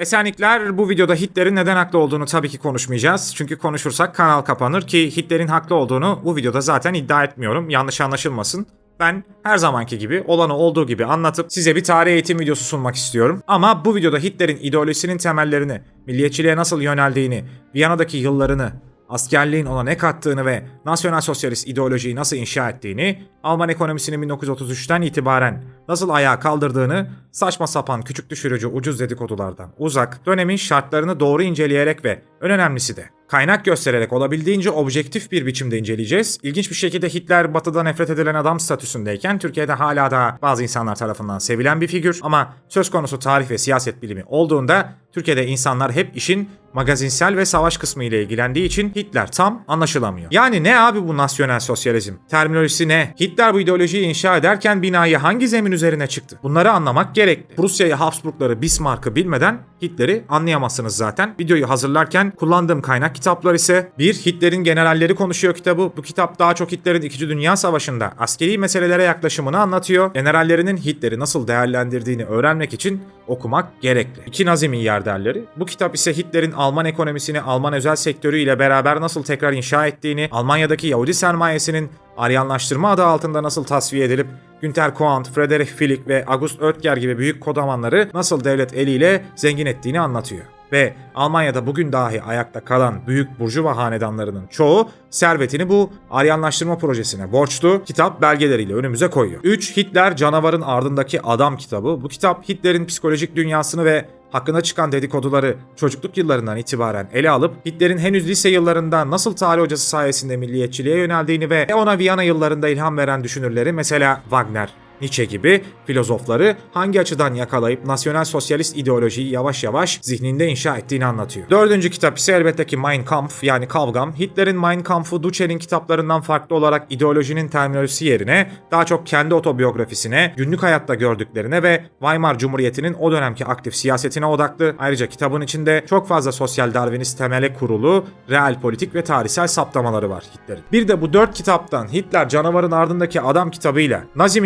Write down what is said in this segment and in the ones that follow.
Esenlikler bu videoda Hitler'in neden haklı olduğunu tabii ki konuşmayacağız. Çünkü konuşursak kanal kapanır ki Hitler'in haklı olduğunu bu videoda zaten iddia etmiyorum. Yanlış anlaşılmasın. Ben her zamanki gibi olanı olduğu gibi anlatıp size bir tarih eğitim videosu sunmak istiyorum. Ama bu videoda Hitler'in ideolojisinin temellerini, milliyetçiliğe nasıl yöneldiğini, Viyana'daki yıllarını, askerliğin ona ne kattığını ve nasyonal sosyalist ideolojiyi nasıl inşa ettiğini, Alman ekonomisinin 1933'ten itibaren nasıl ayağa kaldırdığını, saçma sapan küçük düşürücü ucuz dedikodulardan uzak, dönemin şartlarını doğru inceleyerek ve en önemlisi de kaynak göstererek olabildiğince objektif bir biçimde inceleyeceğiz. İlginç bir şekilde Hitler batıda nefret edilen adam statüsündeyken Türkiye'de hala da bazı insanlar tarafından sevilen bir figür ama söz konusu tarih ve siyaset bilimi olduğunda Türkiye'de insanlar hep işin magazinsel ve savaş kısmı ile ilgilendiği için Hitler tam anlaşılamıyor. Yani ne abi bu nasyonel sosyalizm? Terminolojisi ne? Hitler bu ideolojiyi inşa ederken binayı hangi zemin üzerine çıktı? Bunları anlamak gerekli. Prusya'yı, Habsburgları, Bismarck'ı bilmeden Hitler'i anlayamazsınız zaten. Videoyu hazırlarken kullandığım kaynak kitaplar ise bir Hitler'in Generalleri Konuşuyor kitabı. Bu kitap daha çok Hitler'in 2. Dünya Savaşı'nda askeri meselelere yaklaşımını anlatıyor. Generallerinin Hitler'i nasıl değerlendirdiğini öğrenmek için okumak gerekli. İki Nazi milyarderleri. Bu kitap ise Hitler'in Alman ekonomisini Alman özel sektörü ile beraber nasıl tekrar inşa ettiğini, Almanya'daki Yahudi sermayesinin Aryanlaştırma adı altında nasıl tasfiye edilip Günter Koant, Friedrich Filik ve August Oetker gibi büyük kodamanları nasıl devlet eliyle zengin ettiğini anlatıyor. Ve Almanya'da bugün dahi ayakta kalan büyük burjuva hanedanlarının çoğu servetini bu Aryanlaştırma projesine borçlu kitap belgeleriyle önümüze koyuyor. 3. Hitler Canavarın Ardındaki Adam kitabı. Bu kitap Hitler'in psikolojik dünyasını ve hakkında çıkan dedikoduları çocukluk yıllarından itibaren ele alıp Hitler'in henüz lise yıllarında nasıl tarih hocası sayesinde milliyetçiliğe yöneldiğini ve ona Viyana yıllarında ilham veren düşünürleri mesela Wagner, Nietzsche gibi filozofları hangi açıdan yakalayıp nasyonel sosyalist ideolojiyi yavaş yavaş zihninde inşa ettiğini anlatıyor. Dördüncü kitap ise elbette ki Mein Kampf yani Kavgam. Hitler'in Mein Kampf'ı Duce'nin kitaplarından farklı olarak ideolojinin terminolojisi yerine daha çok kendi otobiyografisine, günlük hayatta gördüklerine ve Weimar Cumhuriyeti'nin o dönemki aktif siyasetine odaklı. Ayrıca kitabın içinde çok fazla sosyal darwinist temele kurulu, real politik ve tarihsel saptamaları var Hitler'in. Bir de bu dört kitaptan Hitler Canavarın Ardındaki Adam kitabıyla Nazi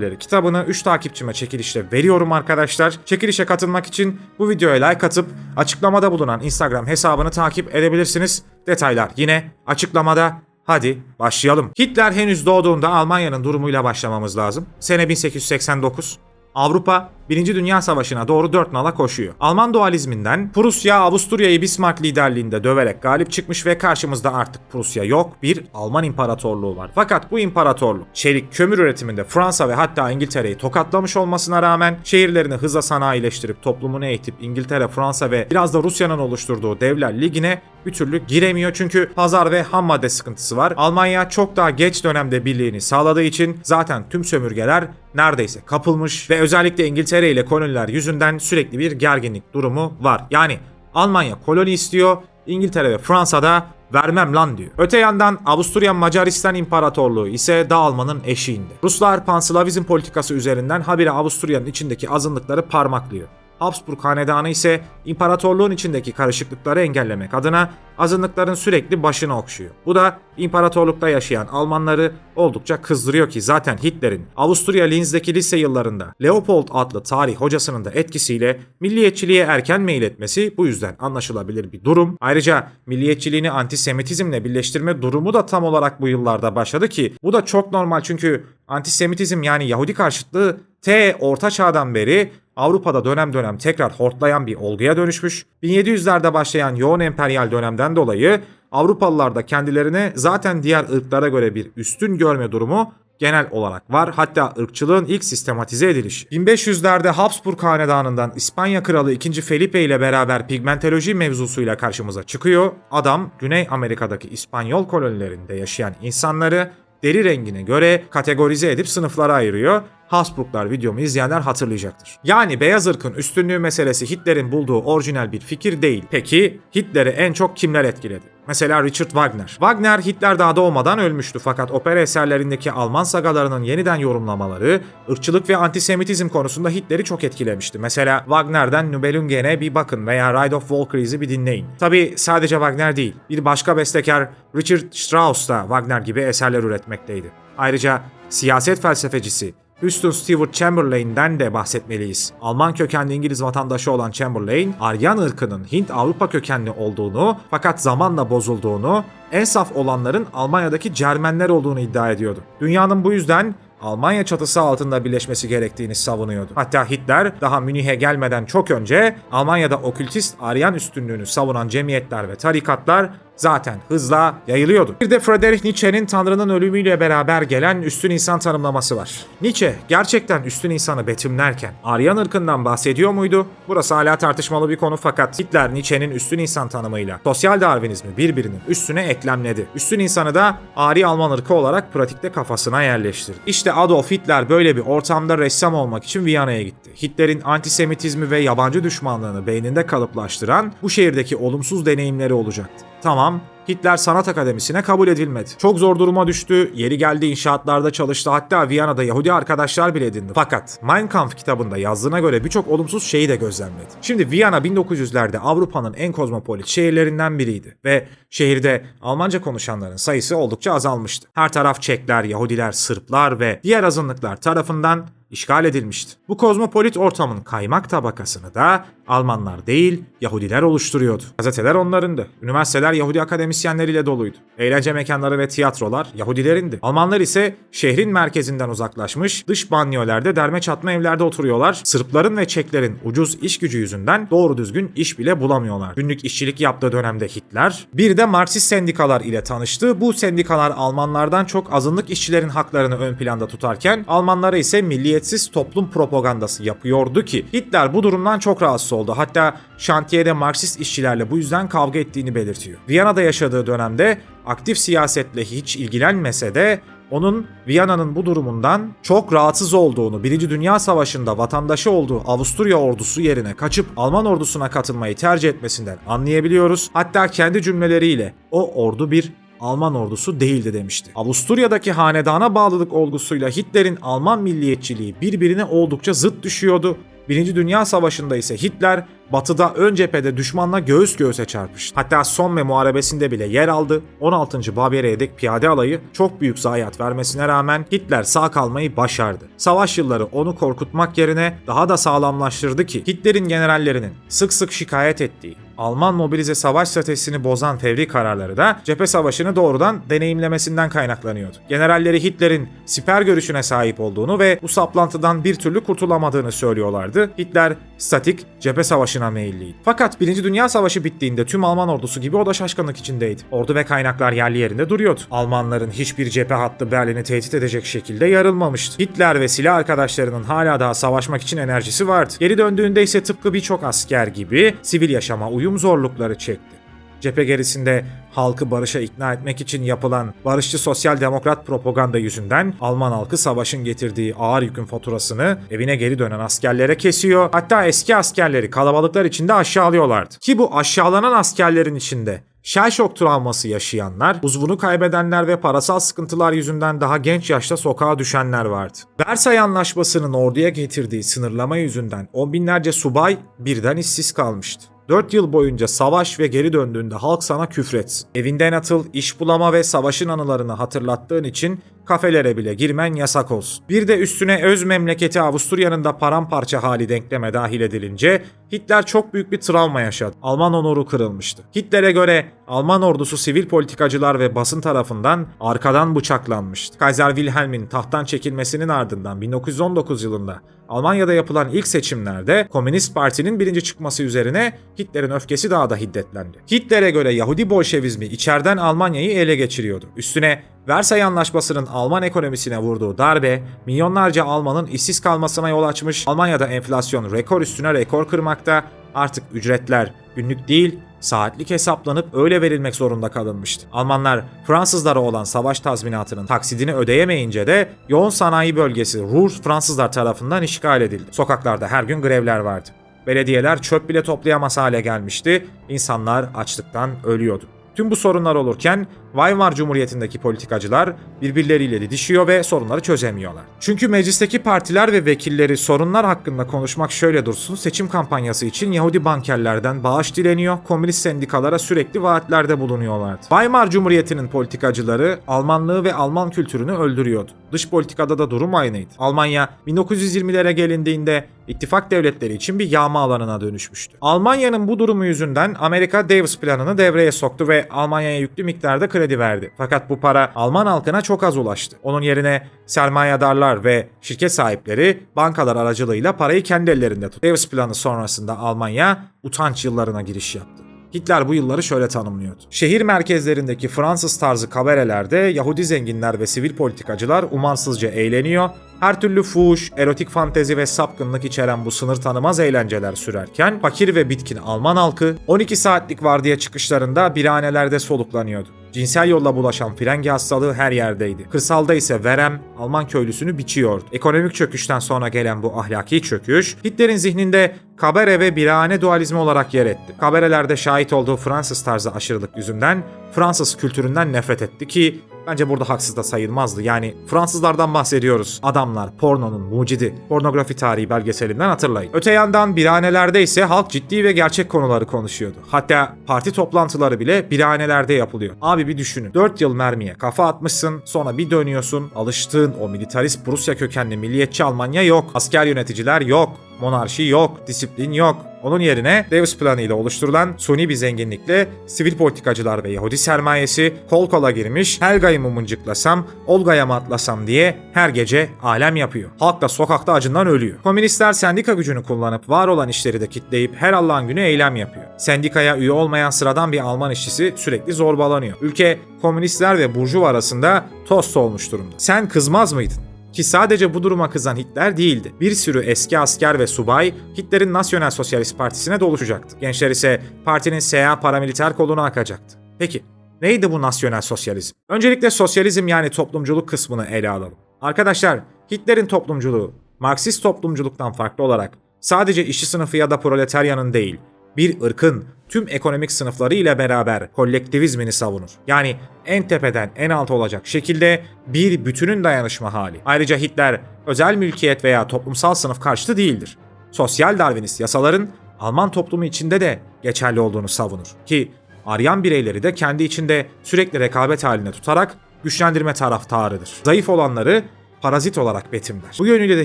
milyarderleri kitabını 3 takipçime çekilişte veriyorum arkadaşlar. Çekilişe katılmak için bu videoya like atıp açıklamada bulunan Instagram hesabını takip edebilirsiniz. Detaylar yine açıklamada. Hadi başlayalım. Hitler henüz doğduğunda Almanya'nın durumuyla başlamamız lazım. Sene 1889. Avrupa 1. Dünya Savaşı'na doğru dört nala koşuyor. Alman dualizminden Prusya Avusturya'yı Bismarck liderliğinde döverek galip çıkmış ve karşımızda artık Prusya yok bir Alman imparatorluğu var. Fakat bu imparatorluk çelik kömür üretiminde Fransa ve hatta İngiltere'yi tokatlamış olmasına rağmen şehirlerini hızla sanayileştirip toplumunu eğitip İngiltere, Fransa ve biraz da Rusya'nın oluşturduğu devler ligine bir türlü giremiyor çünkü pazar ve ham madde sıkıntısı var. Almanya çok daha geç dönemde birliğini sağladığı için zaten tüm sömürgeler neredeyse kapılmış ve özellikle İngiltere ile koloniler yüzünden sürekli bir gerginlik durumu var. Yani Almanya koloni istiyor, İngiltere ve Fransa'da vermem lan diyor. Öte yandan Avusturya Macaristan İmparatorluğu ise dağılmanın eşiğinde. Ruslar panslavizm politikası üzerinden habire Avusturya'nın içindeki azınlıkları parmaklıyor. Habsburg hanedanı ise imparatorluğun içindeki karışıklıkları engellemek adına azınlıkların sürekli başını okşuyor. Bu da imparatorlukta yaşayan Almanları oldukça kızdırıyor ki zaten Hitler'in Avusturya Linz'deki lise yıllarında Leopold adlı tarih hocasının da etkisiyle milliyetçiliğe erken meyletmesi bu yüzden anlaşılabilir bir durum. Ayrıca milliyetçiliğini antisemitizmle birleştirme durumu da tam olarak bu yıllarda başladı ki bu da çok normal çünkü antisemitizm yani Yahudi karşıtlığı T orta çağdan beri Avrupa'da dönem dönem tekrar hortlayan bir olguya dönüşmüş. 1700'lerde başlayan yoğun emperyal dönemden dolayı Avrupalılar da kendilerine zaten diğer ırklara göre bir üstün görme durumu genel olarak var. Hatta ırkçılığın ilk sistematize edilişi. 1500'lerde Habsburg hanedanından İspanya kralı 2. Felipe ile beraber pigmentoloji mevzusuyla karşımıza çıkıyor. Adam Güney Amerika'daki İspanyol kolonilerinde yaşayan insanları deri rengine göre kategorize edip sınıflara ayırıyor. Habsburglar videomu izleyenler hatırlayacaktır. Yani beyaz ırkın üstünlüğü meselesi Hitler'in bulduğu orijinal bir fikir değil. Peki Hitler'i en çok kimler etkiledi? Mesela Richard Wagner. Wagner Hitler daha doğmadan ölmüştü fakat opera eserlerindeki Alman sagalarının yeniden yorumlamaları, ırkçılık ve antisemitizm konusunda Hitler'i çok etkilemişti. Mesela Wagner'den Nibelungen'e bir bakın veya Ride of Valkyries'i bir dinleyin. Tabi sadece Wagner değil, bir başka bestekar Richard Strauss da Wagner gibi eserler üretmekteydi. Ayrıca siyaset felsefecisi Üstün Stewart Chamberlain'den de bahsetmeliyiz. Alman kökenli İngiliz vatandaşı olan Chamberlain, Aryan ırkının Hint-Avrupa kökenli olduğunu fakat zamanla bozulduğunu, en saf olanların Almanya'daki Cermenler olduğunu iddia ediyordu. Dünyanın bu yüzden Almanya çatısı altında birleşmesi gerektiğini savunuyordu. Hatta Hitler daha Münih'e gelmeden çok önce Almanya'da okültist Aryan üstünlüğünü savunan cemiyetler ve tarikatlar zaten hızla yayılıyordu. Bir de Friedrich Nietzsche'nin Tanrı'nın ölümüyle beraber gelen üstün insan tanımlaması var. Nietzsche gerçekten üstün insanı betimlerken Aryan ırkından bahsediyor muydu? Burası hala tartışmalı bir konu fakat Hitler Nietzsche'nin üstün insan tanımıyla sosyal Darwinizmi birbirinin üstüne eklemledi. Üstün insanı da Ari Alman ırkı olarak pratikte kafasına yerleştirdi. İşte Adolf Hitler böyle bir ortamda ressam olmak için Viyana'ya gitti. Hitler'in antisemitizmi ve yabancı düşmanlığını beyninde kalıplaştıran bu şehirdeki olumsuz deneyimleri olacaktı. Tamam, Hitler Sanat Akademisi'ne kabul edilmedi. Çok zor duruma düştü, yeri geldi inşaatlarda çalıştı hatta Viyana'da Yahudi arkadaşlar bile edindi. Fakat Mein Kampf kitabında yazdığına göre birçok olumsuz şeyi de gözlemledi. Şimdi Viyana 1900'lerde Avrupa'nın en kozmopolit şehirlerinden biriydi ve şehirde Almanca konuşanların sayısı oldukça azalmıştı. Her taraf Çekler, Yahudiler, Sırplar ve diğer azınlıklar tarafından işgal edilmişti. Bu kozmopolit ortamın kaymak tabakasını da Almanlar değil Yahudiler oluşturuyordu. Gazeteler onlarındı. Üniversiteler Yahudi akademisyenleriyle doluydu. Eğlence mekanları ve tiyatrolar Yahudilerindi. Almanlar ise şehrin merkezinden uzaklaşmış, dış banyolerde derme çatma evlerde oturuyorlar. Sırpların ve Çeklerin ucuz iş gücü yüzünden doğru düzgün iş bile bulamıyorlar. Günlük işçilik yaptığı dönemde Hitler bir de Marksist sendikalar ile tanıştı. Bu sendikalar Almanlardan çok azınlık işçilerin haklarını ön planda tutarken Almanlara ise milliyetsiz toplum propagandası yapıyordu ki Hitler bu durumdan çok rahatsız oldu. Hatta şantiyede Marksist işçilerle bu yüzden kavga ettiğini belirtiyor. Viyana'da yaşadığı dönemde aktif siyasetle hiç ilgilenmese de onun Viyana'nın bu durumundan çok rahatsız olduğunu, Birinci Dünya Savaşı'nda vatandaşı olduğu Avusturya ordusu yerine kaçıp Alman ordusuna katılmayı tercih etmesinden anlayabiliyoruz. Hatta kendi cümleleriyle o ordu bir Alman ordusu değildi demişti. Avusturya'daki hanedana bağlılık olgusuyla Hitler'in Alman milliyetçiliği birbirine oldukça zıt düşüyordu. Birinci Dünya Savaşı'nda ise Hitler batıda ön cephede düşmanla göğüs göğüse çarpıştı. Hatta Somme Muharebesi'nde bile yer aldı. 16. Bavyera'ya piyade alayı çok büyük zayiat vermesine rağmen Hitler sağ kalmayı başardı. Savaş yılları onu korkutmak yerine daha da sağlamlaştırdı ki Hitler'in generallerinin sık sık şikayet ettiği Alman mobilize savaş stratejisini bozan fevri kararları da cephe savaşını doğrudan deneyimlemesinden kaynaklanıyordu. Generalleri Hitler'in siper görüşüne sahip olduğunu ve bu saplantıdan bir türlü kurtulamadığını söylüyorlardı. Hitler statik cephe savaşına meyilliydi. Fakat 1. Dünya Savaşı bittiğinde tüm Alman ordusu gibi o da şaşkınlık içindeydi. Ordu ve kaynaklar yerli yerinde duruyordu. Almanların hiçbir cephe hattı Berlin'i tehdit edecek şekilde yarılmamıştı. Hitler ve silah arkadaşlarının hala daha savaşmak için enerjisi vardı. Geri döndüğünde ise tıpkı birçok asker gibi sivil yaşama uyum zorlukları çekti. Cephe gerisinde halkı barışa ikna etmek için yapılan barışçı sosyal demokrat propaganda yüzünden Alman halkı savaşın getirdiği ağır yükün faturasını evine geri dönen askerlere kesiyor. Hatta eski askerleri kalabalıklar içinde aşağılıyorlardı. Ki bu aşağılanan askerlerin içinde Shell şok travması yaşayanlar, uzvunu kaybedenler ve parasal sıkıntılar yüzünden daha genç yaşta sokağa düşenler vardı. Versay Anlaşması'nın orduya getirdiği sınırlama yüzünden on binlerce subay birden işsiz kalmıştı. 4 yıl boyunca savaş ve geri döndüğünde halk sana küfretsin. Evinden atıl, iş bulama ve savaşın anılarını hatırlattığın için kafelere bile girmen yasak olsun. Bir de üstüne öz memleketi Avusturya'nın da paramparça hali denkleme dahil edilince Hitler çok büyük bir travma yaşadı. Alman onuru kırılmıştı. Hitler'e göre Alman ordusu sivil politikacılar ve basın tarafından arkadan bıçaklanmıştı. Kaiser Wilhelm'in tahttan çekilmesinin ardından 1919 yılında Almanya'da yapılan ilk seçimlerde Komünist Parti'nin birinci çıkması üzerine Hitler'in öfkesi daha da hiddetlendi. Hitler'e göre Yahudi Bolşevizmi içeriden Almanya'yı ele geçiriyordu. Üstüne Versay Anlaşması'nın Alman ekonomisine vurduğu darbe, milyonlarca Almanın işsiz kalmasına yol açmış, Almanya'da enflasyon rekor üstüne rekor kırmakta, artık ücretler günlük değil, saatlik hesaplanıp öyle verilmek zorunda kalınmıştı. Almanlar Fransızlara olan savaş tazminatının taksidini ödeyemeyince de yoğun sanayi bölgesi Ruhr Fransızlar tarafından işgal edildi. Sokaklarda her gün grevler vardı. Belediyeler çöp bile toplayamaz hale gelmişti. İnsanlar açlıktan ölüyordu. Tüm bu sorunlar olurken Weimar Cumhuriyeti'ndeki politikacılar birbirleriyle didişiyor ve sorunları çözemiyorlar. Çünkü meclisteki partiler ve vekilleri sorunlar hakkında konuşmak şöyle dursun, seçim kampanyası için Yahudi bankerlerden bağış dileniyor, komünist sendikalara sürekli vaatlerde bulunuyorlardı. Weimar Cumhuriyeti'nin politikacıları Almanlığı ve Alman kültürünü öldürüyordu. Dış politikada da durum aynıydı. Almanya 1920'lere gelindiğinde ittifak devletleri için bir yağma alanına dönüşmüştü. Almanya'nın bu durumu yüzünden Amerika Davis planını devreye soktu ve Almanya'ya yüklü miktarda kredi verdi. Fakat bu para Alman halkına çok az ulaştı. Onun yerine sermayedarlar ve şirket sahipleri bankalar aracılığıyla parayı kendi ellerinde tuttu. Davis planı sonrasında Almanya utanç yıllarına giriş yaptı. Hitler bu yılları şöyle tanımlıyordu. Şehir merkezlerindeki Fransız tarzı kabarelerde Yahudi zenginler ve sivil politikacılar umarsızca eğleniyor, her türlü fuhuş, erotik fantezi ve sapkınlık içeren bu sınır tanımaz eğlenceler sürerken fakir ve bitkin Alman halkı 12 saatlik vardiya çıkışlarında birhanelerde soluklanıyordu. Cinsel yolla bulaşan frengi hastalığı her yerdeydi. Kırsalda ise verem Alman köylüsünü biçiyordu. Ekonomik çöküşten sonra gelen bu ahlaki çöküş Hitler'in zihninde kabare ve birahane dualizmi olarak yer etti. Kabarelerde şahit olduğu Fransız tarzı aşırılık yüzünden Fransız kültüründen nefret etti ki bence burada haksız da sayılmazdı. Yani Fransızlardan bahsediyoruz. Adamlar pornonun mucidi. Pornografi tarihi belgeselinden hatırlayın. Öte yandan birhanelerde ise halk ciddi ve gerçek konuları konuşuyordu. Hatta parti toplantıları bile birhanelerde yapılıyor. Abi bir düşünün. 4 yıl mermiye kafa atmışsın sonra bir dönüyorsun. Alıştığın o militarist Prusya kökenli milliyetçi Almanya yok. Asker yöneticiler yok. Monarşi yok, disiplin yok. Onun yerine Davis planı ile oluşturulan suni bir zenginlikle sivil politikacılar ve Yahudi sermayesi kol kola girmiş Helga'yı mı mıncıklasam, Olga'ya mı atlasam diye her gece alem yapıyor. Halk da sokakta acından ölüyor. Komünistler sendika gücünü kullanıp var olan işleri de kitleyip her Allah'ın günü eylem yapıyor. Sendikaya üye olmayan sıradan bir Alman işçisi sürekli zorbalanıyor. Ülke komünistler ve burjuva arasında tost olmuş durumda. Sen kızmaz mıydın? Ki sadece bu duruma kızan Hitler değildi. Bir sürü eski asker ve subay Hitler'in Nasyonel Sosyalist Partisi'ne doluşacaktı. Gençler ise partinin SA paramiliter koluna akacaktı. Peki neydi bu nasyonel sosyalizm? Öncelikle sosyalizm yani toplumculuk kısmını ele alalım. Arkadaşlar Hitler'in toplumculuğu Marksist toplumculuktan farklı olarak sadece işçi sınıfı ya da proletaryanın değil, bir ırkın tüm ekonomik sınıfları ile beraber kolektivizmini savunur. Yani en tepeden en alt olacak şekilde bir bütünün dayanışma hali. Ayrıca Hitler özel mülkiyet veya toplumsal sınıf karşıtı değildir. Sosyal Darwinist yasaların Alman toplumu içinde de geçerli olduğunu savunur. Ki Aryan bireyleri de kendi içinde sürekli rekabet haline tutarak güçlendirme taraftarıdır. Zayıf olanları parazit olarak betimler. Bu yönüyle de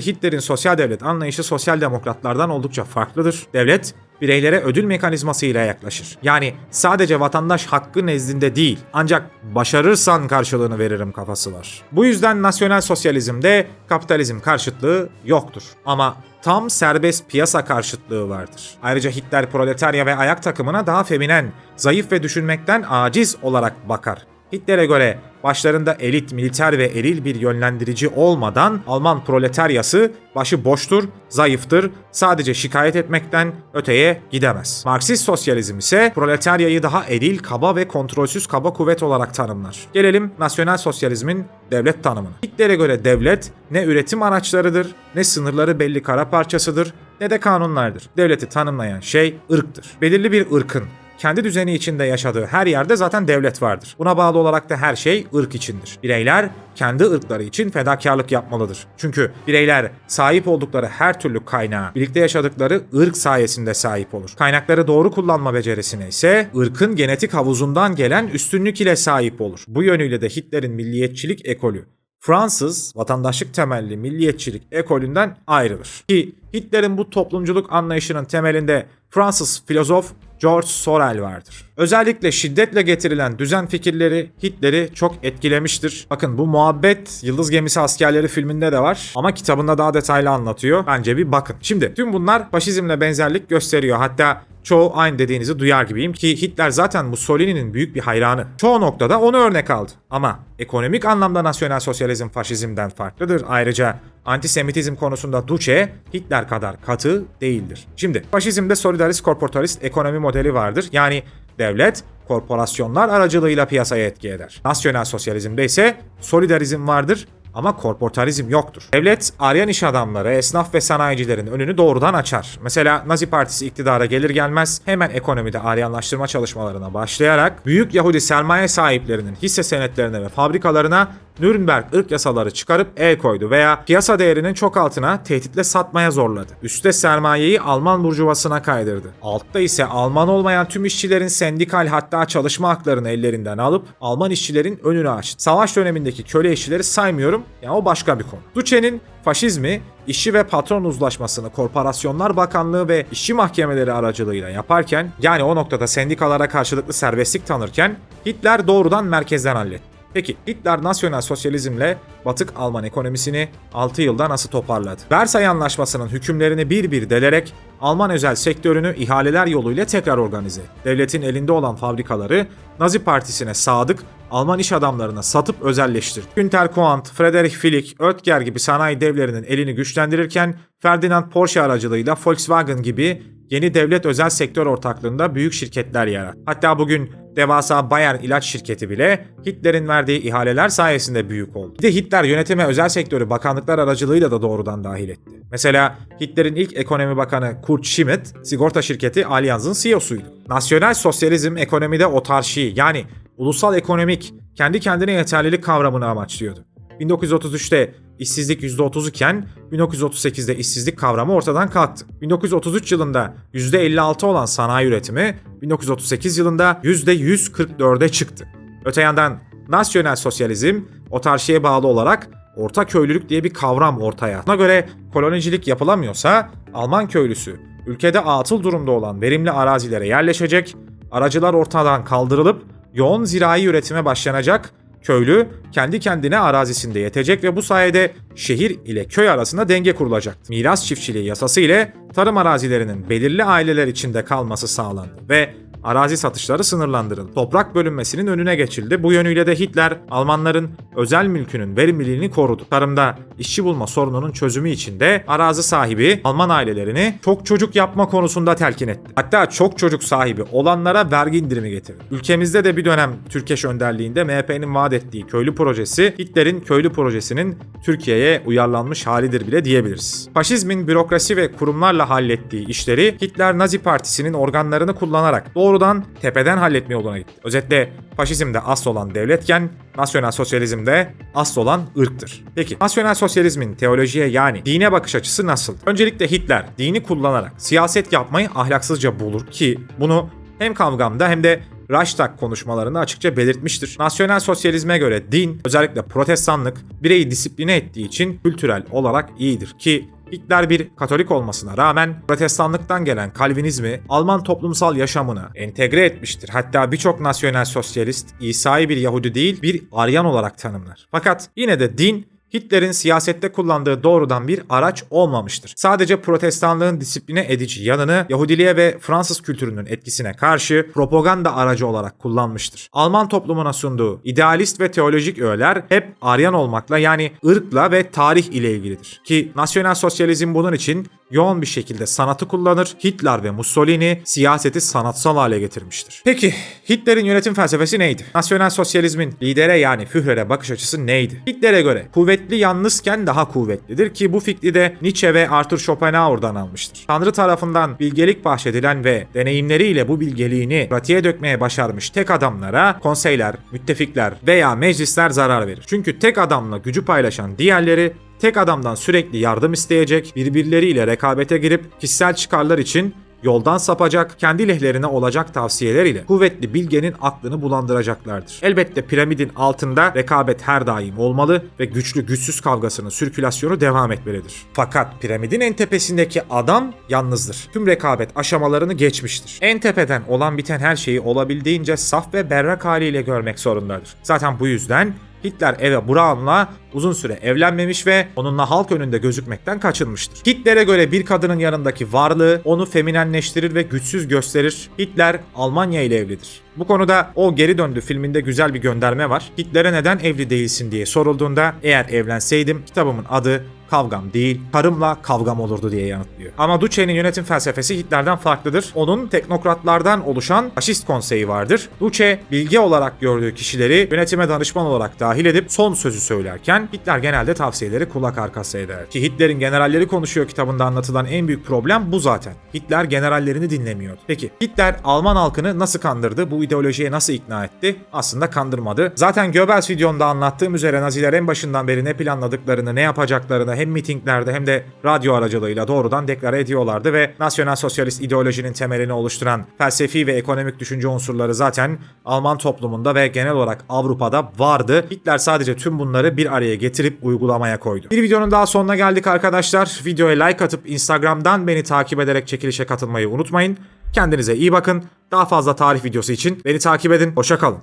Hitler'in sosyal devlet anlayışı sosyal demokratlardan oldukça farklıdır. Devlet bireylere ödül mekanizması ile yaklaşır. Yani sadece vatandaş hakkı nezdinde değil ancak başarırsan karşılığını veririm kafası var. Bu yüzden nasyonel sosyalizmde kapitalizm karşıtlığı yoktur. Ama tam serbest piyasa karşıtlığı vardır. Ayrıca Hitler proletarya ve ayak takımına daha feminen, zayıf ve düşünmekten aciz olarak bakar. Hitler'e göre başlarında elit, militer ve eril bir yönlendirici olmadan Alman proletaryası başı boştur, zayıftır, sadece şikayet etmekten öteye gidemez. Marksist sosyalizm ise proletaryayı daha eril, kaba ve kontrolsüz kaba kuvvet olarak tanımlar. Gelelim nasyonel sosyalizmin devlet tanımına. Hitler'e göre devlet ne üretim araçlarıdır, ne sınırları belli kara parçasıdır, ne de kanunlardır. Devleti tanımlayan şey ırktır. Belirli bir ırkın kendi düzeni içinde yaşadığı her yerde zaten devlet vardır. Buna bağlı olarak da her şey ırk içindir. Bireyler kendi ırkları için fedakarlık yapmalıdır. Çünkü bireyler sahip oldukları her türlü kaynağa birlikte yaşadıkları ırk sayesinde sahip olur. Kaynakları doğru kullanma becerisine ise ırkın genetik havuzundan gelen üstünlük ile sahip olur. Bu yönüyle de Hitler'in milliyetçilik ekolü Fransız vatandaşlık temelli milliyetçilik ekolünden ayrılır. Ki Hitler'in bu toplumculuk anlayışının temelinde Fransız filozof George Sorel vardır. Özellikle şiddetle getirilen düzen fikirleri Hitler'i çok etkilemiştir. Bakın bu muhabbet Yıldız Gemisi Askerleri filminde de var ama kitabında daha detaylı anlatıyor. Bence bir bakın. Şimdi tüm bunlar faşizmle benzerlik gösteriyor. Hatta çoğu aynı dediğinizi duyar gibiyim ki Hitler zaten Mussolini'nin büyük bir hayranı. Çoğu noktada onu örnek aldı. Ama ekonomik anlamda nasyonel sosyalizm faşizmden farklıdır. Ayrıca antisemitizm konusunda Duce Hitler kadar katı değildir. Şimdi faşizmde solidarist korporatalist ekonomi modeli vardır. Yani devlet korporasyonlar aracılığıyla piyasaya etki eder. Nasyonel sosyalizmde ise solidarizm vardır ama korportalizm yoktur. Devlet, Aryan iş adamları, esnaf ve sanayicilerin önünü doğrudan açar. Mesela Nazi Partisi iktidara gelir gelmez hemen ekonomide Aryanlaştırma çalışmalarına başlayarak büyük Yahudi sermaye sahiplerinin hisse senetlerine ve fabrikalarına Nürnberg ırk yasaları çıkarıp el koydu veya piyasa değerinin çok altına tehditle satmaya zorladı. Üste sermayeyi Alman burjuvasına kaydırdı. Altta ise Alman olmayan tüm işçilerin sendikal hatta çalışma haklarını ellerinden alıp Alman işçilerin önünü açtı. Savaş dönemindeki köle işçileri saymıyorum. Yani o başka bir konu. Duce'nin faşizmi işçi ve patron uzlaşmasını Korporasyonlar Bakanlığı ve işçi mahkemeleri aracılığıyla yaparken yani o noktada sendikalara karşılıklı serbestlik tanırken Hitler doğrudan merkezden halletti. Peki Hitler nasyonel sosyalizmle batık Alman ekonomisini 6 yılda nasıl toparladı? Versay Anlaşması'nın hükümlerini bir bir delerek Alman özel sektörünü ihaleler yoluyla tekrar organize. Devletin elinde olan fabrikaları Nazi Partisi'ne sadık Alman iş adamlarına satıp özelleştirdi. Günter Quandt, Friedrich Flick, Oetker gibi sanayi devlerinin elini güçlendirirken Ferdinand Porsche aracılığıyla Volkswagen gibi yeni devlet özel sektör ortaklığında büyük şirketler yarattı. Hatta bugün devasa Bayern ilaç şirketi bile Hitler'in verdiği ihaleler sayesinde büyük oldu. Bir de Hitler yönetime özel sektörü bakanlıklar aracılığıyla da doğrudan dahil etti. Mesela Hitler'in ilk ekonomi bakanı Kurt Schmidt, sigorta şirketi Allianz'ın CEO'suydu. Nasyonel sosyalizm ekonomide otarşi yani ulusal ekonomik kendi kendine yeterlilik kavramını amaçlıyordu. 1933'te işsizlik %30 iken 1938'de işsizlik kavramı ortadan kalktı. 1933 yılında %56 olan sanayi üretimi 1938 yılında %144'e çıktı. Öte yandan nasyonel sosyalizm otarşiye bağlı olarak orta köylülük diye bir kavram ortaya. Buna göre kolonicilik yapılamıyorsa Alman köylüsü ülkede atıl durumda olan verimli arazilere yerleşecek, aracılar ortadan kaldırılıp yoğun zirai üretime başlanacak Köylü kendi kendine arazisinde yetecek ve bu sayede şehir ile köy arasında denge kurulacak. Miras çiftçiliği yasası ile tarım arazilerinin belirli aileler içinde kalması sağlandı ve arazi satışları sınırlandırıldı. Toprak bölünmesinin önüne geçildi. Bu yönüyle de Hitler Almanların özel mülkünün verimliliğini korudu. Tarımda işçi bulma sorununun çözümü için de arazi sahibi Alman ailelerini çok çocuk yapma konusunda telkin etti. Hatta çok çocuk sahibi olanlara vergi indirimi getirdi. Ülkemizde de bir dönem Türkeş önderliğinde MHP'nin vaat ettiği köylü projesi Hitler'in köylü projesinin Türkiye'ye uyarlanmış halidir bile diyebiliriz. Faşizmin bürokrasi ve kurumlarla hallettiği işleri Hitler Nazi Partisi'nin organlarını kullanarak doğrudan tepeden halletme yoluna gitti. Özetle faşizmde asıl olan devletken nasyonel sosyalizmde asıl olan ırktır. Peki nasyonel sosyalizmin teolojiye yani dine bakış açısı nasıl? Öncelikle Hitler dini kullanarak siyaset yapmayı ahlaksızca bulur ki bunu hem kavgamda hem de Reichstag konuşmalarında açıkça belirtmiştir. Nasyonel sosyalizme göre din, özellikle protestanlık, bireyi disipline ettiği için kültürel olarak iyidir ki Hitler bir Katolik olmasına rağmen Protestanlıktan gelen Kalvinizmi Alman toplumsal yaşamına entegre etmiştir. Hatta birçok nasyonel sosyalist İsa'yı bir Yahudi değil bir Aryan olarak tanımlar. Fakat yine de din Hitler'in siyasette kullandığı doğrudan bir araç olmamıştır. Sadece protestanlığın disipline edici yanını Yahudiliğe ve Fransız kültürünün etkisine karşı propaganda aracı olarak kullanmıştır. Alman toplumuna sunduğu idealist ve teolojik öğeler hep Aryan olmakla yani ırkla ve tarih ile ilgilidir. Ki nasyonel sosyalizm bunun için yoğun bir şekilde sanatı kullanır. Hitler ve Mussolini siyaseti sanatsal hale getirmiştir. Peki Hitler'in yönetim felsefesi neydi? Nasyonel sosyalizmin lidere yani Führer'e bakış açısı neydi? Hitler'e göre kuvvetli yalnızken daha kuvvetlidir ki bu fikri de Nietzsche ve Arthur Schopenhauer'dan almıştır. Tanrı tarafından bilgelik bahşedilen ve deneyimleriyle bu bilgeliğini pratiğe dökmeye başarmış tek adamlara konseyler, müttefikler veya meclisler zarar verir. Çünkü tek adamla gücü paylaşan diğerleri tek adamdan sürekli yardım isteyecek, birbirleriyle rekabete girip kişisel çıkarlar için yoldan sapacak, kendi lehlerine olacak tavsiyeler ile kuvvetli bilgenin aklını bulandıracaklardır. Elbette piramidin altında rekabet her daim olmalı ve güçlü güçsüz kavgasının sirkülasyonu devam etmelidir. Fakat piramidin en tepesindeki adam yalnızdır. Tüm rekabet aşamalarını geçmiştir. En tepeden olan biten her şeyi olabildiğince saf ve berrak haliyle görmek zorundadır. Zaten bu yüzden Hitler Eve Braun'la uzun süre evlenmemiş ve onunla halk önünde gözükmekten kaçınmıştır. Hitler'e göre bir kadının yanındaki varlığı onu feminenleştirir ve güçsüz gösterir. Hitler Almanya ile evlidir. Bu konuda O Geri Döndü filminde güzel bir gönderme var. Hitler'e neden evli değilsin diye sorulduğunda eğer evlenseydim kitabımın adı kavgam değil, karımla kavgam olurdu diye yanıtlıyor. Ama Duce'nin yönetim felsefesi Hitler'den farklıdır. Onun teknokratlardan oluşan faşist konseyi vardır. Duce bilgi olarak gördüğü kişileri yönetime danışman olarak dahil edip son sözü söylerken Hitler genelde tavsiyeleri kulak arkası eder. Ki Hitler'in Generalleri Konuşuyor kitabında anlatılan en büyük problem bu zaten. Hitler generallerini dinlemiyordu. Peki Hitler Alman halkını nasıl kandırdı? Bu ideolojiye nasıl ikna etti? Aslında kandırmadı. Zaten Goebbels videomda anlattığım üzere Naziler en başından beri ne planladıklarını, ne yapacaklarını hem mitinglerde hem de radyo aracılığıyla doğrudan deklare ediyorlardı ve nasyonel sosyalist ideolojinin temelini oluşturan felsefi ve ekonomik düşünce unsurları zaten Alman toplumunda ve genel olarak Avrupa'da vardı. Hitler sadece tüm bunları bir araya getirip uygulamaya koydu. Bir videonun daha sonuna geldik arkadaşlar. Videoya like atıp Instagram'dan beni takip ederek çekilişe katılmayı unutmayın. Kendinize iyi bakın. Daha fazla tarih videosu için beni takip edin. Hoşça kalın.